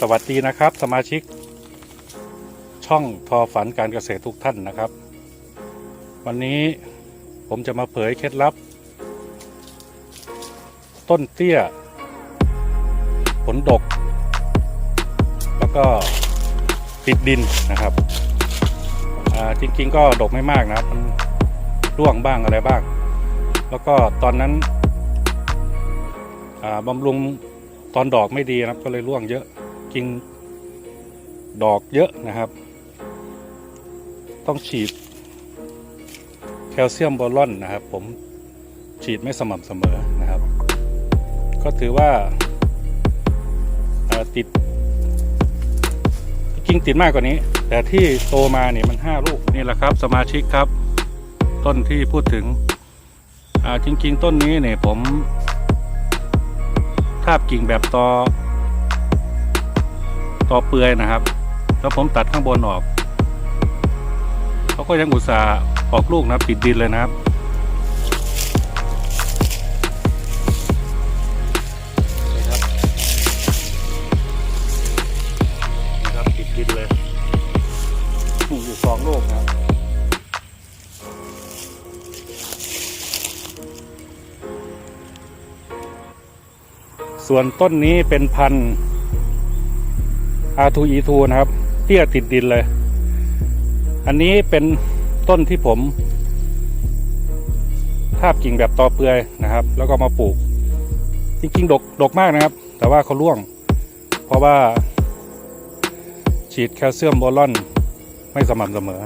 สวัสดีนะครับ สมาชิก ช่องทอฝันการเกษตรทุกท่านนะครับ วันนี้ผมจะมาเผยเคล็ดลับ ต้นเตี้ย ผลดก แล้วก็ติดดินนะครับจริงๆก็ดกไม่มากนะครับมันร่วงบ้างอะไรบ้าง แล้วก็ตอนนั้นบำรุงตอนดอกไม่ดีนะครับก็เลยร่วงเยอะ ริง ดอกเยอะนะครับ ต้องฉีด แคลเซียมบอลอนนะครับ ผมฉีดไม่สม่ำเสมอนะครับ ก็ถือว่าติดจริงติดมากกว่านี้ แต่ที่โตมาเนี่ยมันห้าลูกนี่แหละครับ สมาชิกครับ ต้นที่พูดถึงจริง ๆ ต้นนี้เนี่ยผมทาบกิ่งแบบตอ อเปลือยนะครับ แล้วผมตัดข้างบนออกเขาก็ยังอุตส่าห์ออกลูกนะครับติดดินเลยนะครับใช่ครับปิดดินเลยนี่อยู่สองลูกนะครับ ส่วนต้นนี้เป็นพันธุ์ R2E2 นะครับ เตี้ยติดดินเลย อันนี้เป็นต้นที่ผม ทาบกิ่งแบบตอเปลือยนะครับ แล้วก็มาปลูก จริงๆ ดกดกมากนะครับ แต่ว่าเขาร่วง เพราะว่า ฉีดแคลเซียมบอลอน ไม่สม่ำเสมอ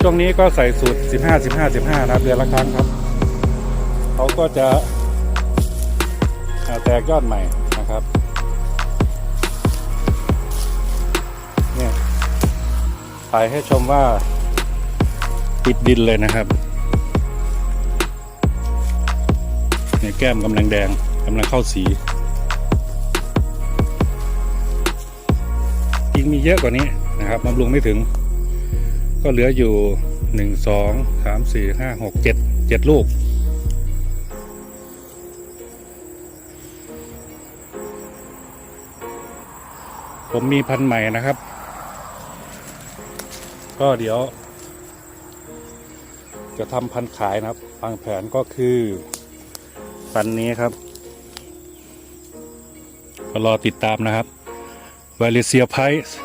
ช่วงนี้ก็ใส่สูตร 15 15 15 นะครับเดือนละครั้งครับ เขาก็จะ แตกยอดใหม่นะครับเนี่ยถ่ายให้ชมว่าติดดินเลยนะครับเนี่ยแก้มกำลังแดงกำลังเข้าสีจริงมีเยอะกว่านี้นะครับบำรุงไม่ถึง ก็เหลืออยู่หนึ่งสองสามสี่ห้าหกเจ็ดเจ็ดลูก ผมมีพันใหม่นะครับ ก็เดี๋ยว จะทำพันขายนะครับวางแผนก็คือ พันนี้ครับ ก็รอติดตามนะครับว a เลเซียไพส์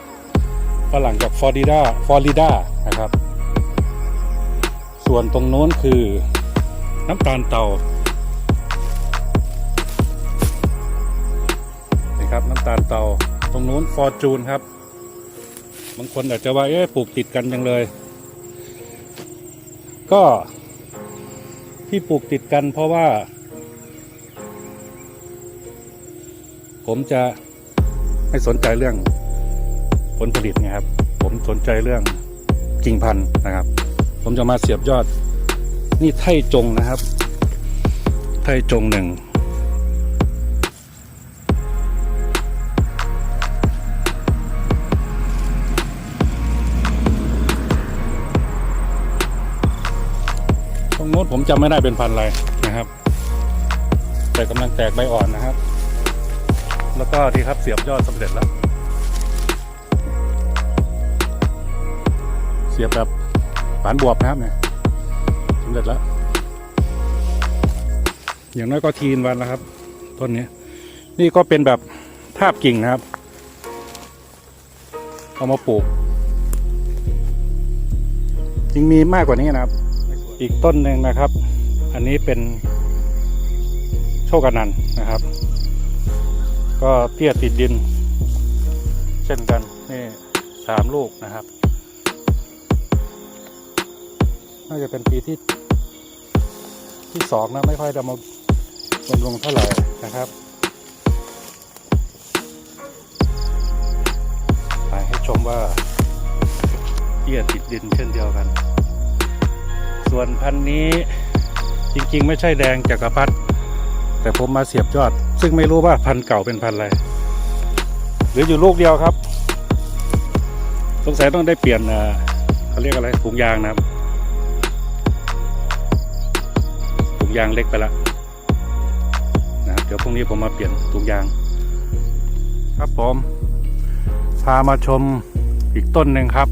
ฝรั่งจากฟลอริดาฟลอริดานะครับ ส่วนตรงโน้นคือน้ำตาลเตานี่ครับน้ำตาลเตา งนู้นฟอร์จูนครับ บางคนอาจจะว่าเอ๊ะปลูกติดกันจังเลย ก็ที่ปลูกติดกันเพราะว่า ผมจะไม่สนใจเรื่องผลผลิตไงครับ ผมสนใจเรื่องกิ่งพันธุ์นะครับ ผมจะมาเสียบยอดนี่ไทจงนะครับ ไทจงหนึ่ง รงโน้นผมจำไม่ได้เป็นพันอะไรนะครับ แต่กำลังแตกใบอ่อนนะครับ แล้วก็ที่ครับเสียบยอดสำเร็จแล้ว เสียบแบบฝานบวบนะครับเนี่ยสำเร็จแล้ว อย่างน้อยก็ทีนวันแล้วครับ ต้นนี้ นี่ก็เป็นแบบทาบกิ่งนะครับ เอามาปลูกจริงมีมากกว่านี้นะครับ อีกต้นหนึ่งนะครับ อันนี้เป็นโชคนันนะครับ ก็เตี้ยติดดิน เช่นกันนี่สามลูกนะครับ น่าจะเป็นปีที่ที่สองนะไม่ค่อยจะมาบำรุงเท่าไหร่นะครับถ่ายให้ชมว่าเตี้ยติดดินเช่นเดียวกัน ส่วนพันธุ์นี้จริงๆ ไม่ใช่แดงจักรพรรดิแต่ผมมาเสียบยอด ซึ่งไม่รู้ว่าพันธุ์เก่าเป็นพันธุ์อะไรหรืออยู่ลูกเดียวครับ สงสัยต้องได้เปลี่ยนเขาเรียกอะไรถุงยางนะครับถุงยางเล็กไปละนะเดี๋ยวพรุ่งนี้ผมมาเปลี่ยนทุกอย่าง ครับผมพามาชมอีกต้นหนึ่งครับ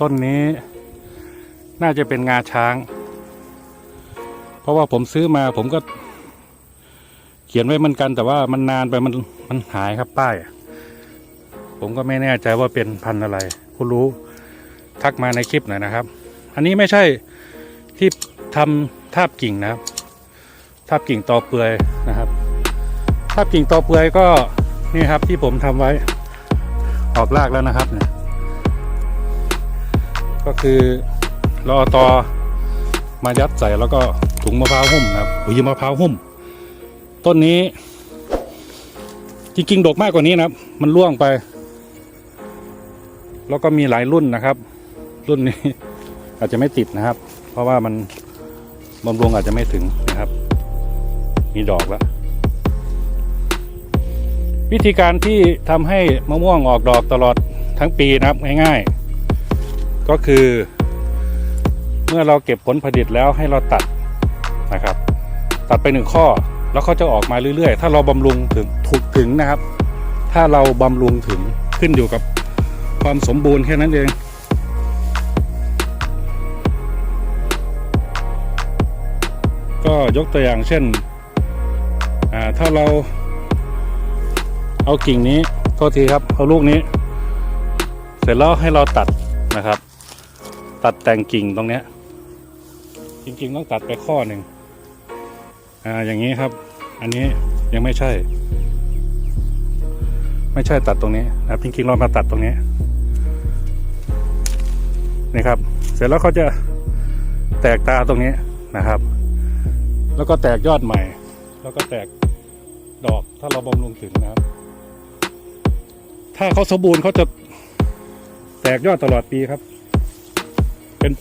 ต้นนี้ น่าจะเป็นงาช้าง เพราะว่าผมซื้อมาผมก็ เขียนไว้เหมือนกัน แต่ว่ามันนานไปมันมันหายครับป้าย ผมก็ไม่แน่ใจว่าเป็นพันธุ์อะไร คุณรู้ทักมาในคลิปหน่อยนะครับ อันนี้ไม่ใช่ที่ทำทาบกิ่งนะครับ ทาบกิ่งตอเปลือยนะครับ ทาบกิ่งตอเปลือยก็นี่ครับที่ผมทำไว้ออกรากแล้วนะครับเนี่ยก็คือ เราเอาตอมายัดใส่แล้วก็ถุงมะพร้าวหุ้มนะครับหุยมะพร้าวหุ้ม ต้นนี้จริงๆดกมากกว่านี้นะครับ มันร่วงไป แล้วก็มีหลายรุ่นนะครับ รุ่นนี้อาจจะไม่ติดนะครับ เพราะว่ามันบำรุงอาจจะไม่ถึงนะครับ มีดอกแล้ว วิธีการที่ทำให้มะม่วงออกดอกตลอดทั้งปีนะครับง่ายๆ ก็คือ เมื่อเราเก็บผลผลิตแล้วให้เราตัดนะครับ ตัดไปหนึ่งข้อแล้วเขาจะออกมาเรื่อยๆ ถ้าเราบำรุงถึงถูกถึงนะครับ ถ้าเราบำรุงถึงขึ้นอยู่กับความสมบูรณ์แค่นั้นเองก็ยกตัวอย่างเช่น ถ้าเราเอากิ่งนี้โทษทีครับ เอาลูกนี้ เสร็จแล้วให้เราตัดนะครับ ตัดแต่งกิ่งตรงนี้ จริง ๆ ต้องตัดไปข้อหนึ่งอ่าอย่างนี้ครับ อันนี้ยังไม่ใช่ ไม่ใช่ตัดตรงนี้นะครับจริงๆเรามาตัดตรงนี้นี่ครับ เสร็จแล้วเขาจะแตกตาตรงนี้นะครับ แล้วก็แตกยอดใหม่ แล้วก็แตกดอกถ้าเราบำรุงถึงนะครับ ถ้าเขาสมบูรณ์เขาจะแตกยอดตลอดปีครับ เป็น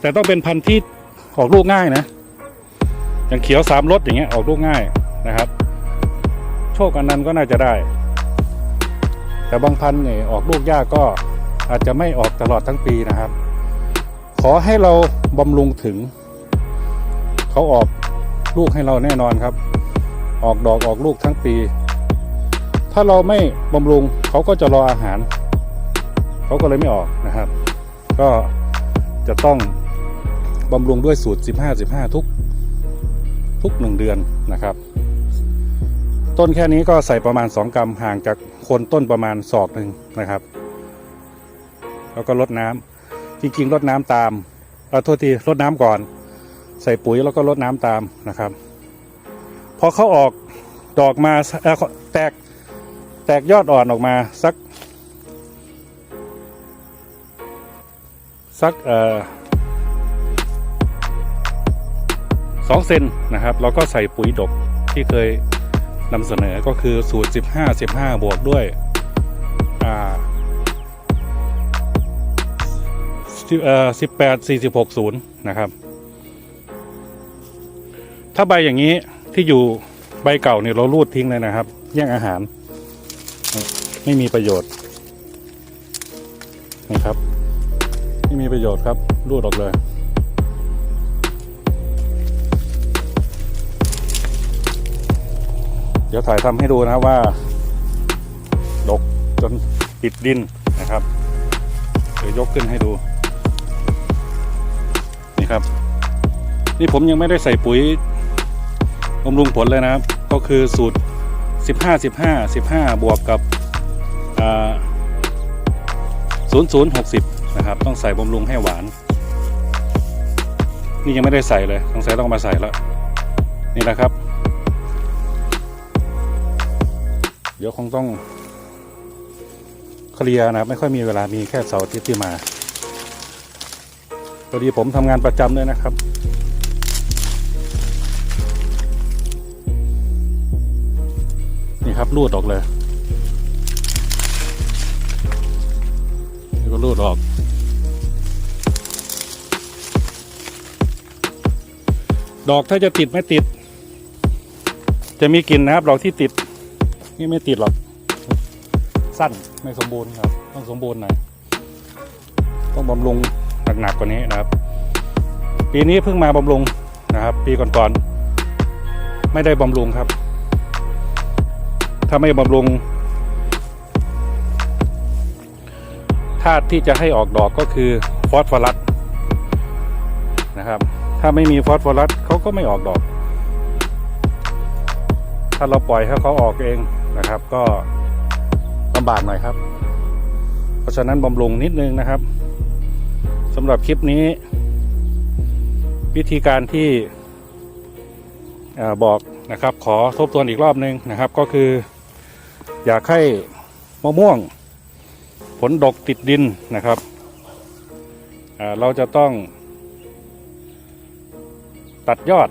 แต่ต้องเป็นพันธุ์ที่ ออกลูกง่ายนะ อย่างเขียวสามรสอย่างเงี้ยออกลูกง่ายนะครับ โชคอันนั้นก็น่าจะได้ แต่บางพันธุ์เนี่ยออกลูกยากก็อาจจะไม่ออกตลอดทั้งปีนะครับ ขอให้เราบำรุงถึง เขาออกลูกให้เราแน่นอนครับ ออกดอกออกลูกทั้งปี ถ้าเราไม่บำรุงเขาก็จะรออาหาร เขาก็เลยไม่ออกนะครับ ก็จะต้อง บำรุงด้วยสูตร 15-15 ทุกทุกหนึ่งเดือนนะครับ ต้นแค่นี้ก็ใส่ประมาณ 2 กรัมห่างจากโคนต้นประมาณศอกหนึ่งนะครับ แล้วก็ลดน้ำจริงๆลดน้ำตามเออโทษทีลดน้ำก่อน ใส่ปุ๋ยแล้วก็ลดน้ำตามนะครับพอเขาออกดอกมาเออแตกแตกยอดอ่อนออกมาสักสักเอ่อ สองเซนนะครับเราก็ใส่ปุ๋ยดกที่เคยนำเสนอก็คือสูตร 15 15 บวกด้วยอ่าสิบเอ่อ18 46 0นะครับ ถ้าใบอย่างนี้ที่อยู่ใบเก่าเนี่ยเรารูดทิ้งเลยนะครับ แย่งอาหาร ไม่มีประโยชน์นะครับ ไม่มีประโยชน์ครับรูดออกเลย ดี๋ยวถ่ายทำให้ดูนะครับว่า ดกจนปิดดินนะครับ เดี๋ยวยกขึ้นให้ดู นี่ครับ นี่ผมยังไม่ได้ใส่ปุ๋ยบำรุงผลเลยนะครับ ก็คือสูตร 15 15 15 บวกกับ00 60 นะครับ ต้องใส่บำรุงให้หวาน นี่ยังไม่ได้ใส่เลย ต้องใส่ต้องมาใส่แล้ว นี่แหละครับ ดี๋ยวคงต้องเคลียร์นะครับไม่ค่อยมีเวลามีแค่เสาร์อาทิตย์ที่มาพอดีผมทำงานประจำด้วยนะครับนี่ครับรูดออกเลยนี่ก็รูดออกดอกถ้าจะติดไม่ติด จะมีกลิ่นนะครับดอกที่ติด นี่ไม่ติดหรอก สั้นไม่สมบูรณ์ครับ ต้องสมบูรณ์หน่อยต้องบำรุงหนักๆกว่านี้นะครับ ปีนี้เพิ่งมาบำรุงนะครับ ปีก่อนๆไม่ได้บำรุงครับ ถ้าไม่บำรุงธาตุที่จะให้ออกดอกก็คือฟอสฟอรัสนะครับ ถ้าไม่มีฟอสฟอรัสเขาก็ไม่ออกดอก ถ้าเราปล่อยให้เขาออกเอง นะครับ ก็ลำบากหน่อยครับ เพราะฉะนั้นบำรุงนิดนึงนะครับสำหรับคลิปนี้ วิธีการที่บอกนะครับ ขอทบทวนอีกรอบนึงนะครับ ก็คือ อยากให้มะม่วง ผลดกติดดินนะครับเราจะต้องตัดยอด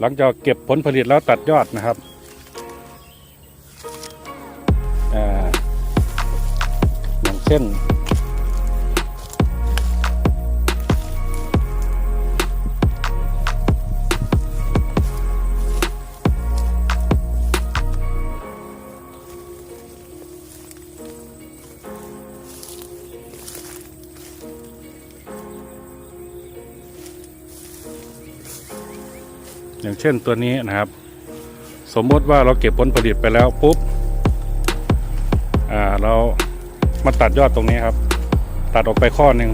หลังจากเก็บผลผลิตแล้วตัดยอดนะครับ เช่นอย่างเช่นตัวนี้นะครับ สมมติว่าเราเก็บผลผลิตไปแล้วปุ๊บ อ่า เรา มาตัดยอดตรงนี้ครับ ตัดออกไปข้อหนึ่ง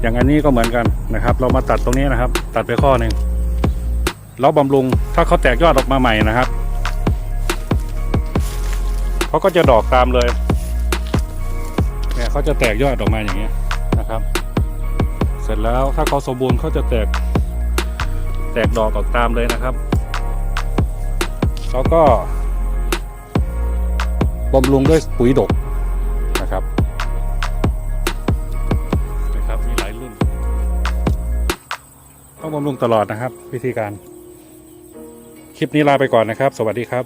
อย่างอันนี้ก็เหมือนกันนะครับ เรามาตัดตรงนี้นะครับ ตัดไปข้อหนึ่งแล้วบำรุงถ้าเขาแตกยอดออกมาใหม่นะครับเขาก็จะดอกตามเลยเนี่ยเขาจะแตกยอดออกมาอย่างเงี้ยนะครับ เสร็จแล้วถ้าเขาสมบูรณ์เขาจะแตกแตกดอกออกตามเลยนะครับ แล้วก็บำรุงด้วยปุ๋ยดก บำรุงตลอดนะครับ วิธีการ คลิปนี้ลาไปก่อนนะครับ สวัสดีครับ